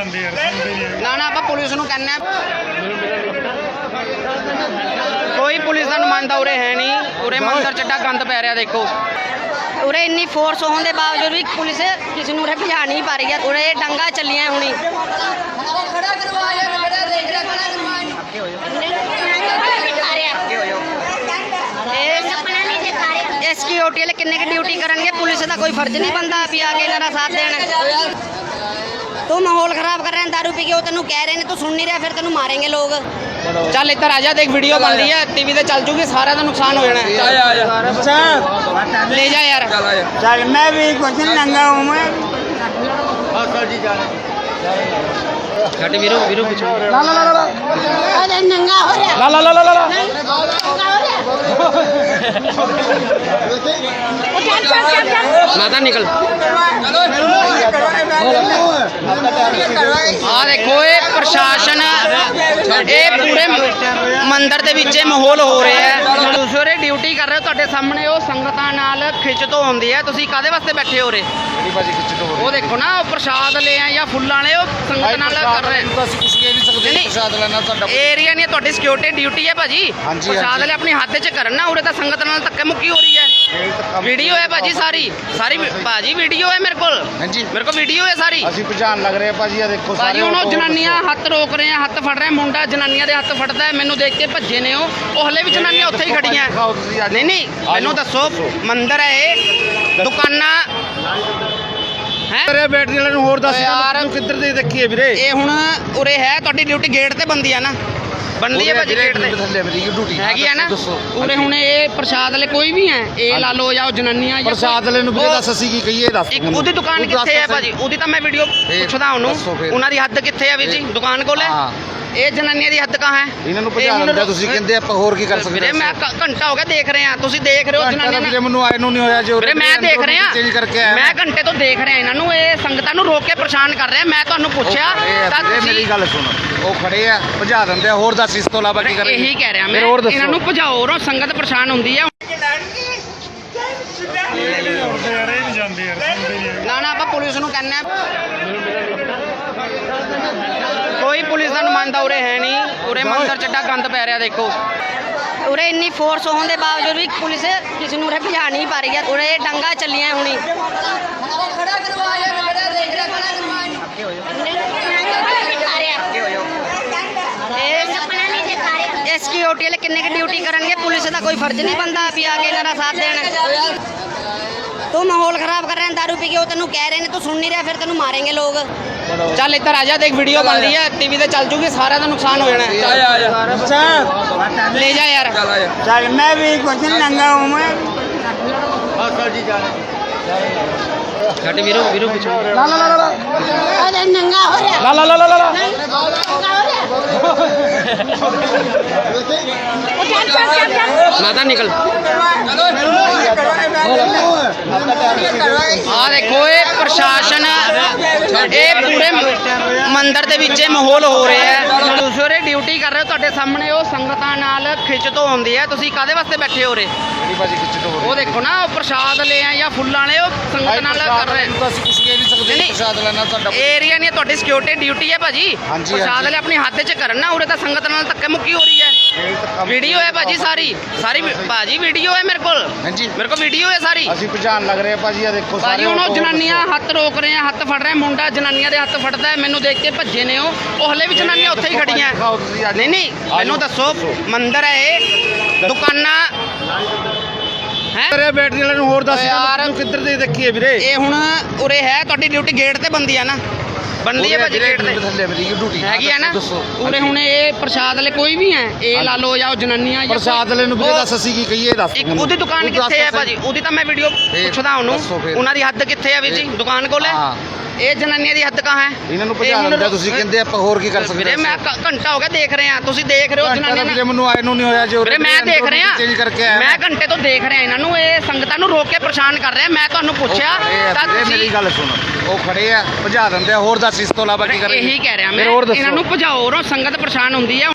ਜਾਂਦੇ ਯਾਰ ਸੁਣਦੇ ਨਹੀਂ ਹੈਗੇ। ਨਾ ਨਾ ਆਪਾਂ ਪੁਲਿਸ ਨੂੰ ਕਹਿੰਨੇ ਕੋਈ ਪੁਲਿਸ ਦਾ ਨੁਮਾਇੰਦਾ ਉਰੇ ਹੈ ਨਹੀਂ। ਉਰੇ ਮੰਦਰ ਚੱਡਾ ਗੰਦ ਪੈ ਰਿਹਾ ਦੇਖੋ। ਉਰੇ ਇੰਨੀ ਫੋਰਸ ਹੋਣ ਦੇ ਬਾਵਜੂਦ ਵੀ ਪੁਲਿਸ ਕਿਸੇ ਨੂੰ ਉਰੇ ਭਜਾ ਨਹੀਂ ਪਾ ਰਹੀ ਹੈ। ਉਰੇ ਡੰਗਾ ਚੱਲੀਆਂ ਹੁਣੀ। ਇਹ ਸਿਕਿਉਰਿਟੀ ਵਾਲੇ ਕਿੰਨੇ ਕੁ ਡਿਊਟੀ ਕਰਨਗੇ? ਪੁਲਿਸ ਦਾ ਕੋਈ ਫਰਜ਼ ਨਹੀਂ ਬੰਦਾ ਵੀ ਆ ਕੇ ਇਹਨਾਂ ਦਾ ਸਾਥ ਦੇਣ। ਤੂੰ ਮਾਹੌਲ ਖਰਾਬ ਕਰ ਰਿਹਾ ਦਾਰੂ ਪੀ ਕੇ ਉਹ ਤੈਨੂੰ ਕਹਿ ਰਹੇ ਨੇ ਤੂੰ ਸੁਣ ਨਹੀਂ ਰਿਹਾ ਫਿਰ ਤੈਨੂੰ ਮਾਰेंगे ਲੋਕ। ਚੱਲ ਇੱਧਰ ਆ ਜਾ ਦੇਖ ਵੀਡੀਓ ਬਣ ਰਹੀ ਹੈ ਟੀਵੀ ਤੇ ਚੱਲ ਜੂਗੀ ਸਾਰਿਆਂ ਦਾ ਨੁਕਸਾਨ ਹੋ ਜਾਣਾ। ਲੈ ਜਾ ਯਾਰ। सर ले जा यार चल मैं भी ਘਟ ਵੀਰੋ ਵੀਰੋ ਪੁੱਛੋ। ਲਾ ਲਾ ਲਾ ਲਾ ਅਰੇ ਨੰਗਾ ਹੋ ਰਿਹਾ। ਲਾ ਲਾ ਲਾ ਲਾ ਲਾ। ਮਾਤਾ ਨਿਕਲ। ਆ ਦੇਖੋ ਪ੍ਰਸ਼ਾਸਨ ਇਹ ਪੂਰੇ ਮੰਦਿਰ ਦੇ ਵਿੱਚ ਇਹ ਮਾਹੌਲ ਹੋ ਰਿਹਾ ਹੈ। ਤੁਸੀਂ ਉਰੇ ਡਿਊਟੀ ਕਰ ਰਹੇ ਹੋ ਤੁਹਾਡੇ ਸਾਹਮਣੇ ਉਹ ਸੰਗਤਾਂ ਨਾਲ ਖਿੱਚ ਤੋਂ ਹੁੰਦੀ ਹੈ। ਤੁਸੀਂ ਕਾਦੇ ਵਾਸਤੇ ਬੈਠੇ ਹੋ ਉਰੇ? ਜਿਹੜੀ ਭਾਜੀ ਖਿੱਚ ਤੋਂ ਉਹ ਦੇਖੋ ਨਾ ਉਹ ਪ੍ਰਸ਼ਾਦ ਲੈ ਆ ਜਾਂ ਫੁੱਲਾਂ ਵਾਲੇ ਉਹ ਸੰਗਤ ਨਾਲ ਕਰ ਰਹੇ। ਤਾਂ ਅਸੀਂ ਕੁਝ ਕਹਿ ਨਹੀਂ ਸਕਦੇ। ਪ੍ਰਸ਼ਾਦ ਲੈਣਾ ਸਾਡਾ ਏਰੀਆ ਨਹੀਂ ਹੈ, ਤੁਹਾਡੀ ਸਿਕਿਉਰਿਟੀ ਡਿਊਟੀ ਹੈ ਭਾਜੀ। ਪ੍ਰਸ਼ਾਦ। ਵਾਲੇ ਆਪਣੀ ਹੱਥ 'ਚ ਕਰਨਾ ਉਰੇ ਤਾਂ ਸੰਗਤ ਨਾਲ ਧੱਕੇ ਮੁੱਕੀ ਹੋ ਰਹੀ ਹੈ। ਵੀਡੀਓ ਹੈ ਭਾਜੀ ਸਾਰੀ। ਸਾਰੀ ਭਾਜੀ ਵੀਡੀਓ ਹੈ ਮੇਰੇ ਕੋਲ। ਹਾਂਜੀ। ਮੇਰੇ ਕੋਲ ਵੀਡੀਓ ਹੈ ਸਾਰੀ। ਅਸੀਂ ਭਜਾਨ ਲੱਗ ਰਹੇ ਆ ਭਾਜੀ ਆ ਦੇਖੋ ਭਾਜੀ ਹੁਣ ਉਹ ਜਨਾਨੀਆਂ ਹੱਥ ਰੋਕ ਰਹੇ ਆ ਹੱਥ ਫੜ ਰਹੇ ਆ, ਮੁੰਡਾ ਜਨਾਨੀਆਂ ਦੇ ਹੱਥ ਫੜਦਾ ਹੈ, ਮੈਨੂੰ ਦੇਖ ਕੇ ਭੱਜੇ ਨੇ ਉਹ। ਉਹ ਹਲੇ ਵੀ ਜਨਾਨੀਆਂ ਉੱਥੇ ਹੀ ਖੜੀਆਂ। ਦਿਖਾਓ ਤੁਸੀਂ ਅੱਜ। ਨਹੀਂ ਨਹੀਂ ਮੈਨੂੰ ਦੱਸੋ ਮੰਦਿਰ ਹੈ ਇਹ? ਦੁਕਾਨਾਂ? ਹੈ? ਅਰੇ ਬੈਟਰੀ ਵਾਲੇ ਨੂੰ ਹੋਰ ਦੱਸ ਯਾਰ। ਕਿੱਧਰ ਦੇ ਦੇਖੀਏ ਵੀਰੇ? ਇਹ ਹੁਣ ਉਰੇ ਹੈ ਤੁਹਾਡੀ ਡਿਊਟੀ ਗੇਟ ਤੇ ਬੰਦੀ ਆ ਨਾ। ਬੰਦੀ ਹੈ ਭਾਜੀ ਗੇਟ ਤੇ ਥੱਲੇ ਮੇਰੀ ਡਿਊਟੀ ਹੈਗੀ ਆ ਨਾ ਉਰੇ ਹੁਣ ਇਹ ਪ੍ਰਸ਼ਾਦ ਵਾਲੇ ਕੋਈ ਵੀ ਹੈ ਇਹ ਲਾ ਲਓ ਜਾਂ ਉਹ ਜਨਾਨੀਆਂ ਜਾਂ ਪ੍ਰਸ਼ਾਦ ਵਾਲੇ ਨੂੰ ਉਹ- ਦੱਸ ਅਸੀਂ ਕੀ ਕਹੀਏ ਦੱਸ ਇੱਕ। ਉਹਦੀ ਦੁਕਾਨ ਕਿੱਥੇ ਹੈ। ਭਾਜੀ ਉਹਦੀ ਤਾਂ ਮੈਂ ਵੀਡੀਓ ਪੁੱਛਦਾ ਉਹਨੂੰ। ਉਹਨਾਂ ਦੀ ਹੱਦ ਕਿੱਥੇ ਹੈ ਵੀਰ ਜੀ। ਦੁਕਾਨ ਕੋਲ ਹੈ ਹਾਂ। ਇਹ ਜਨਾਨੀਆਂ ਦੀ ਹੱਦ ਕਹਾਂ ਹੈ? ਇਹਨਾਂ ਨੂੰ ਭਜਾ ਦਿੰਦੇ ਆ, ਤੁਸੀਂ ਕਹਿੰਦੇ ਆਪਾਂ ਹੋਰ ਕੀ ਕਰ ਸਕਦੇ ਵੀਰੇ ਮੈਂ ਘੰਟਾ ਹੋ ਗਿਆ ਦੇਖ ਰਹੇ ਆ ਤੁਸੀਂ ਦੇਖ ਰਹੇ ਹੋ ਤਾਂ ਜਨਾਨੀਆਂ ਵੀਰੇ ਨਾਲ। ਮੈਨੂੰ ਆਏ ਨੂੰ ਨਹੀਂ ਹੋਇਆ ਜੋ ਵੀਰੇ ਮੈਂ ਦੇਖ ਰਿਹਾ ਚੇਂਜ ਕਰਕੇ ਆਇਆ। ਮੈਂ ਘੰਟੇ ਤੋਂ ਦੇਖ ਰਿਹਾ ਇਹਨਾਂ ਨੂੰ ਇਹ ਸੰਗਤਾਂ ਨੂੰ ਰੋਕ ਕੇ ਪਰੇਸ਼ਾਨ ਕਰ ਰਿਹਾ ਮੈਂ ਤੁਹਾਨੂੰ ਪੁੱਛਿਆ ਤਾਂ ਵੀਰੇ ਤੁਸੀਂ ਮੇਰੀ ਗੱਲ ਸੁਣ। ਉਹ ਖੜੇ ਆ ਭਜਾ ਦਿੰਦੇ ਆ ਹੋਰ ਦੱਸ ਇਸ ਤੋਂ ਇਲਾਵਾ ਕੀ ਕਰਾਂਗੇ? ਇਹੀ ਕਹਿ ਰਿਹਾ ਮੈਂ ਫਿਰ ਹੋਰ ਦੱਸੋ। ਇਹਨਾਂ ਨੂੰ ਭਜਾਓ ਰੋ ਸੰਗਤ ਪਰੇਸ਼ਾਨ ਹੁੰਦੀ ਹੈਗੇ। ਨਾ ਨਾ ਆਪਾਂ ਪੁਲਿਸ ਨੂੰ ਕਹਿੰਨੇ ਆ ਕੋਈ ਗੰਦ ਆ ਉਰੇ ਹੈ ਨਹੀਂ। ਉਰੇ ਮੰਦਰ ਚੱਡਾ ਗੰਦ ਪੈ ਰਿਹਾ ਦੇਖੋ। ਉਰੇ ਇੰਨੀ ਫੋਰਸ ਹੋਣ ਦੇ ਬਾਵਜੂਦ ਵੀ ਪੁਲਿਸ ਕਿਸੇ ਨੂੰ ਉਰੇ ਭਜਾ ਨਹੀਂ ਪਾ ਰਹੀ ਹੈ ਉਰੇ ਡੰਗਾ ਚੱਲੀਆਂ ਹੁਣੀ। ਖੜਾ ਕਰਵਾਇਆ ਖੜਾ ਕਿੰਨੇ ਕਿ ਡਿਊਟੀ ਕਰਨਗੇ? ਪੁਲਿਸ ਦਾ ਕੋਈ ਫਰਜ਼ ਨਹੀਂ ਬੰਦਾ ਵੀ ਆ ਕੇ ਇਹਨਾਂ ਦਾ ਸਾਥ ਦੇਣ। ਤੂੰ ਮਾਹੌਲ ਖਰਾਬ ਕਰ ਰਿਹਾ ਦਾਰੂ ਪੀ ਕੇ ਉਹ ਤੈਨੂੰ ਕਹਿ ਰਹੇ ਨੇ ਤੂੰ ਸੁਣ ਨਹੀਂ ਰਿਹਾ ਫਿਰ ਤੈਨੂੰ ਮਾਰਾਂਗੇ ਲੋਕ। ਚੱਲ ਇੱਧਰ ਆ ਜਾ ਦੇਖ ਵੀਡੀਓ ਬਣ ਰਹੀ ਹੈ ਟੀਵੀ ਤੇ ਚੱਲ ਜੂਗੀ ਸਾਰਿਆਂ ਦਾ ਨੁਕਸਾਨ ਹੋ ਜਾਣਾ ਹੈ। चल ਲੈ ਜਾ ਯਾਰ चल मैं भी कुछ नंगा हूँ मैं ਛੱਡ ਵੀਰੋ ਵੀਰੋ ਪਿੱਛੇ ला ला ला ला ਅਰੇ ਨੰਗਾ ਹੋ ਰਿਹਾ ला ला ला ला ला ਮਾਤਾ ਨਿਕਲ ਆ ਦੇਖੋ ਇਹ ਪ੍ਰਸ਼ਾਸਨ ਇਹ ਪੂਰੇ ਮੰਦਿਰ ਦੇ ਵਿੱਚ ਇਹ ਮਾਹੌਲ ਹੋ ਰਿਹਾ ਹੈ। ਤੁਸੀਂ ਉਰੇ ਡਿਊਟੀ ਕਰ ਰਹੇ ਹੋ ਤੁਹਾਡੇ ਸਾਹਮਣੇ ਉਹ ਸੰਗਤਾਂ ਨਾਲ ਖਿੱਚ ਤੋਂ ਹੁੰਦੀ ਹੈ। ਤੁਸੀਂ ਕਾਦੇ ਵਾਸਤੇ ਬੈਠੇ ਹੋ ਉਰੇ? ਜਿਹੜੀ ਭਾਜੀ ਖਿੱਚ ਤੋਂ ਉਹ ਦੇਖੋ ਨਾ ਉਹ ਪ੍ਰਸ਼ਾਦ ਲੈ ਆ ਜਾਂ ਫੁੱਲਾਂ ਵਾਲੇ ਉਹ ਸੰਗਤ ਨਾਲ ਕਰ ਰਹੇ। ਤਾਂ ਅਸੀਂ ਕੁਝ ਕਹਿ ਨਹੀਂ ਸਕਦੇ। ਪ੍ਰਸ਼ਾਦ ਲੈਣਾ ਸਾਡਾ ਏਰੀਆ ਨਹੀਂ ਤੁਹਾਡੀ ਸਿਕਿਉਰਿਟੀ ਡਿਊਟੀ ਹੈ ਭਾਜੀ। ਪ੍ਰਸ਼ਾਦ। ਵਾਲੇ ਆਪਣੀ ਹੱਥ 'ਚ ਕਰਨਾ ਉਰੇ ਤਾਂ ਸੰਗਤ ਨਾਲ ਧੱਕੇ ਮੁੱਕੀ ਹੋ ਰਹੀ ਹੈ। ਵੀਡੀਓ ਹੈ ਭਾਜੀ ਸਾਰੀ। ਸਾਰੀ ਭਾਜੀ ਵੀਡੀਓ ਹੈ ਮੇਰੇ ਕੋਲ। ਹਾਂਜੀ। ਮੇਰੇ ਕੋਲ ਵੀਡੀਓ ਹੈ ਸਾਰੀ। ਅਸੀਂ ਭਜਾਨ ਲੱਗ ਰਹੇ ਆ ਭਾਜੀ ਆ ਦੇਖੋ ਭਾਜੀ ਹੁਣ ਉਹ ਜਨਾਨੀਆਂ ਹੱਥ ਰੋਕ ਰਹੇ ਆ ਹੱਥ ਫੜ ਰਹੇ ਮੁੰਡਾ ਜਨਾਨੀਆਂ ਦੇ ਹੱਥ ਫੜਦਾ ਹੈ, ਮੈਨੂੰ ਦੇਖ ਕੇ ਭੱਜੇ ਨੇ ਉਹ। ਉਹ ਹਲੇ ਵੀ ਜਨਾਨੀਆਂ ਉੱਥੇ ਹੀ ਖੜੀਆਂ। ਦਿਖਾਓ ਤੁਸੀਂ ਅੱਜ। ਨਹੀਂ ਨਹੀਂ ਮੈਨੂੰ ਦੱਸੋ ਮੰਦਿਰ ਹੈ ਇਹ? ਦੁਕਾਨਾਂ? ਹੈ? ਅਰੇ ਬੈਟਰੀ ਵਾਲੇ ਨੂੰ ਹੋਰ ਦੱਸ ਯਾਰ। ਤੂੰ ਕਿੱਧਰ ਦੇ ਦੇਖੀਏ ਵੀਰੇ? ਇਹ ਹੁਣ ਉਰੇ ਹੈ ਤੁਹਾਡੀ ਡਿਊਟੀ ਗੇਟ ਤੇ ਬੰਦੀ ਆ ਨਾ। ਬੰਦੀ ਹੈ ਭਾਜੀ ਗੇਟ ਤੇ। ਥੱਲੇ ਮੇਰੀ ਡਿਊਟੀ। ਹੈਗੀ ਆ ਨਾ? ਦੱਸੋ। ਉਰੇ ਹੁਣ ਇਹ ਪ੍ਰਸ਼ਾਦ ਵਾਲੇ ਕੋਈ ਵੀ ਹੈ ਇਹ ਲਾ ਲਓ ਜਾਂ ਉਹ ਜਨਾਨੀਆਂ ਜਾਂ ਪ੍ਰਸ਼ਾਦ ਵਾਲੇ ਨੂੰ ਵੀਰੇ ਉਹ- ਦੱਸ ਅਸੀਂ ਕੀ ਕਹੀਏ ਦੱਸ ਇੱਕ। ਉਹਦੀ ਦੁਕਾਨ ਕਿੱਥੇ ਹੈ। ਭਾਜੀ? ਉਹਦੀ ਤਾਂ ਮੈਂ ਵੀਡੀਓ ਫੇਰ ਪੁੱਛਦਾ ਉਹਨੂੰ। ਦੱਸੋ ਫੇਰ। ਉਹਨਾਂ ਦੀ ਹੱਦ ਕਿੱਥੇ ਹੈ ਵੀਰ ਜੀ। ਦੁਕਾਨ ਕੋਲ ਹੈ? ਹਾਂ। ਇਹ ਜਨਾਨੀਆਂ ਦੀ ਹੱਦ ਕਹਾਂ ਹੈ? ਇਹਨਾਂ ਨੂੰ ਭਜਾ ਦਿੰਦੇ ਤੁਸੀਂ ਕਹਿੰਦੇ ਆਪਾਂ ਹੋਰ ਕੀ ਕਰ ਸਕਦੇ ਵੀਰੇ ਮੈਂ ਘ- ਘੰਟਾ ਹੋ ਗਿਆ ਦੇਖ ਰਹੇ ਤੁਸੀਂ ਦੇਖ ਰਹੇ ਹੋ ਜਨਾਨੀਆਂ ਵੀਰੇ ਨਾਲ। ਮੈਨੂੰ ਆਏ ਨੂੰ ਨਹੀਂ ਹੋਇਆ ਜੋ ਵੀਰੇ ਮੈਂ ਦੇਖ ਰਿਹਾ। ਚੇਂਜ ਕਰਕੇ ਆਇਆ ਮੈਂ ਘੰਟੇ ਤੋਂ ਦੇਖ ਰਿਹਾ ਇਹਨਾਂ ਨੂੰ। ਇਹ ਸੰਗਤਾਂ ਨੂੰ ਰੋਕ ਕੇ ਪਰੇਸ਼ਾਨ ਕਰ ਰਿਹਾ। ਮੈਂ ਤੁਹਾਨੂੰ ਪੁੱਛਿਆ ਤਾਂ ਵੀਰੇ ਤੁਸੀਂ ਮੇਰੀ ਗੱਲ ਸੁਣ। ਉਹ ਖੜੇ ਆ ਭਜਾ ਦਿੰਦੇ ਆ ਹੋਰ ਦੱਸ ਇਸ ਤੋਂ ਇਲਾਵਾ ਕੀ ਕਰਾਂਗੇ ਇਹੀ ਕਹਿ ਰਿਹਾ ਫਿਰ ਮੈਂ। ਹੋਰ ਦੱਸੋ। ਇਹਨਾਂ ਨੂੰ ਭਜਾਓ ਰੋ ਸੰਗਤ ਪਰੇਸ਼ਾਨ ਹੁੰਦੀ ਹੈ